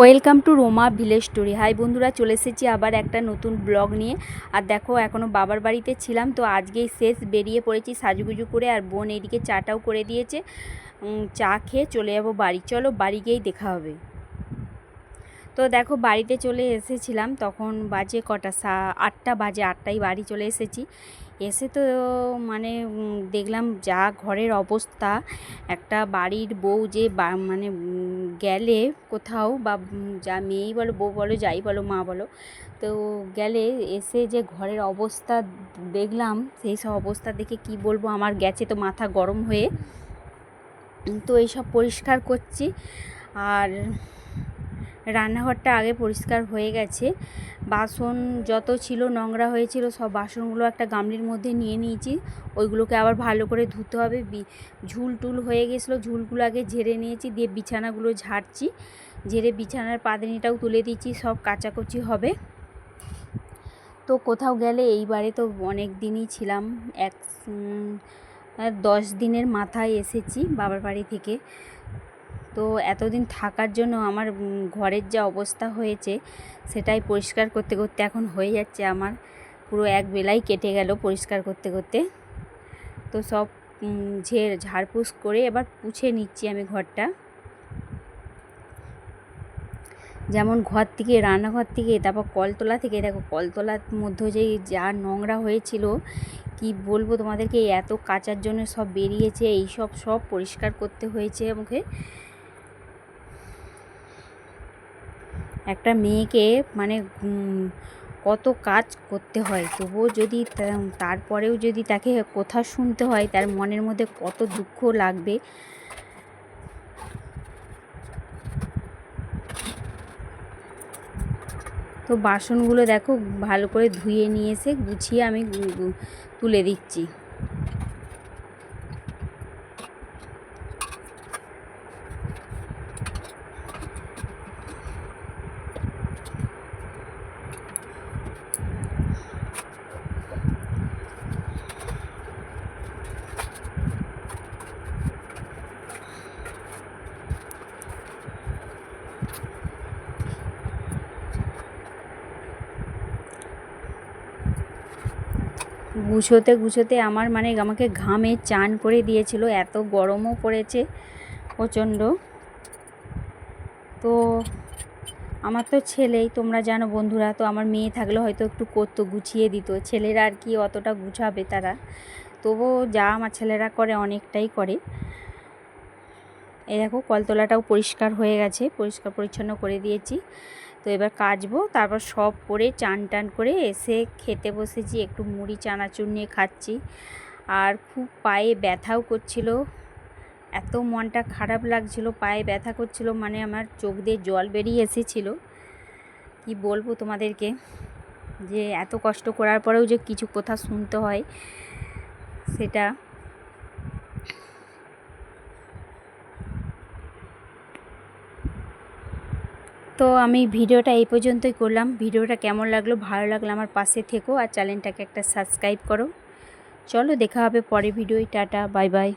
Welcome to Roma village story. Hi বন্ধুরা, চলে এসেছি আবার একটা নতুন ব্লগ নিয়ে। আর দেখো এখনও বাবার বাড়িতে ছিলাম, তো আজকেই শেষ। বেরিয়ে পড়েছি সাজুগুজু করে, আর বোন এইদিকে চাটাও করে দিয়েছে। চা খেয়ে চলে যাব বাড়ি। চলো বাড়ি গিয়েই দেখা হবে। তো দেখো, বাড়িতে চলে এসেছিলাম। তখন বাজে কটা? সা, আটটা বাজে, আটটায় বাড়ি চলে এসেছি। এসে তো মানে দেখলাম যা ঘরের অবস্থা। একটা বাড়ির বউ যে মানে গেলে কোথাও বা যা মেয়েই বলো, বউ বলো, যাই বলো, মা বলো, তো গেলে এসে যে ঘরের অবস্থা দেখলাম, সেই সব অবস্থা দেখে কি বলব, আমার গেছে তো মাথা গরম হয়ে। তো এইসব পরিষ্কার করছি। আর রান্নাঘরটা আগে পরিষ্কার হয়ে গেছে। বাসন যত ছিল নোংরা হয়েছিল, সব বাসনগুলো একটা গামলির মধ্যে নিয়ে নিয়েছি। ওইগুলোকে আবার ভালো করে ধুতে হবে। ঝুল টুল হয়ে গেছিল, ঝুলগুলো আগে ঝেড়ে নিয়েছি, দিয়ে বিছানাগুলো ঝাড়ছি। ঝেড়ে বিছানার পাদানিটাও তুলে দিচ্ছি সব কাচাকুচি হবে। তো কোথাও গেলে এইবারে তো অনেক দিনই ছিলাম। এক দশ দিনের মাথায় এসেছি বাবার বাড়ি থেকে। তো এতদিন থাকার জন্য আমার ঘরের যা অবস্থা হয়েছে সেটাই পরিষ্কার করতে করতে এখন হয়ে যাচ্ছে আমার। পুরো এক বেলাই কেটে গেল পরিষ্কার করতে করতে। তো সব উম, ঝেড় ঝাড়পুছ করে এবার পুছে নিচ্ছি আমি ঘরটা। যেমন ঘর থেকে রান্নাঘর থেকে তারপর কলতলা থেকে দেখো কলতলার মধ্যে যে যা নোংরা হয়েছিল কি বলব তোমাদেরকে এত কাচার জন্য সব বেরিয়েছে এই সব সব পরিষ্কার করতে হয়েছে আমাকে। একটা মেয়েকে মানে কত কাজ করতে হয়। তবুও যদি তারপরেও যদি তাকে কথা শুনতে হয়, তার মনের মধ্যে কত দুঃখ লাগবে। তো বাসনগুলো দেখো ভালো করে ধুয়ে নিয়ে এসে গুছিয়ে আমি তুলে দিচ্ছি। গুছোতে গুছোতে আমার মানে আমাকে ঘামে চান করে দিয়েছিল, এত গরমও পড়েছে প্রচণ্ড। তো আমার তো ছেলেই, তোমরা জানো বন্ধুরা, তো আমার মেয়ে থাকলে হয়তো একটু করতো, গুছিয়ে দিত। ছেলেরা আর কি অতটা গুছাবে তারা। তবুও যা আমার ছেলেরা করে, অনেকটাই করে। এই দেখো, কলতলাটাও পরিষ্কার হয়ে গেছে, পরিষ্কার পরিচ্ছন্ন করে দিয়েছি। তো এবার কাচবো, তারপর সব করে চান টান করে এসে খেতে বসেছি, একটু মুড়ি, চানাচুর নিয়ে খাচ্ছি। আর খুব পায়ে ব্যথাও করছিল, এত মনটা খারাপ লাগছিল, পায়ে ব্যথা করছিল মানে আমার চোখ দিয়ে জল বেরিয়ে এসেছিল। কি বলব তোমাদেরকে, যে এত কষ্ট করার পরেও যে কিছু কথা শুনতে হয়, সেটা তো আমি ভিডিওটা এই পর্যন্তই করলাম। ভিডিওটা কেমন লাগল? ভালো লাগল আমার পাশে থেকো আর চ্যানেলটাকে একটা সাবস্ক্রাইব করো। চলো দেখা হবে পরে ভিডিওই টাটা, বাই বাই।